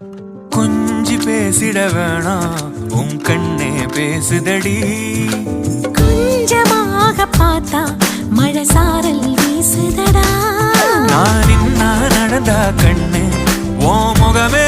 கொஞ்சி பேசிட வேணா உன் கண்ணே பேசுதடி. கொஞ்சமாக பார்த்தா மழை சாரல் வீசுதடா. நான் என்ன நடந்தா கண்ணு ஓ முகமே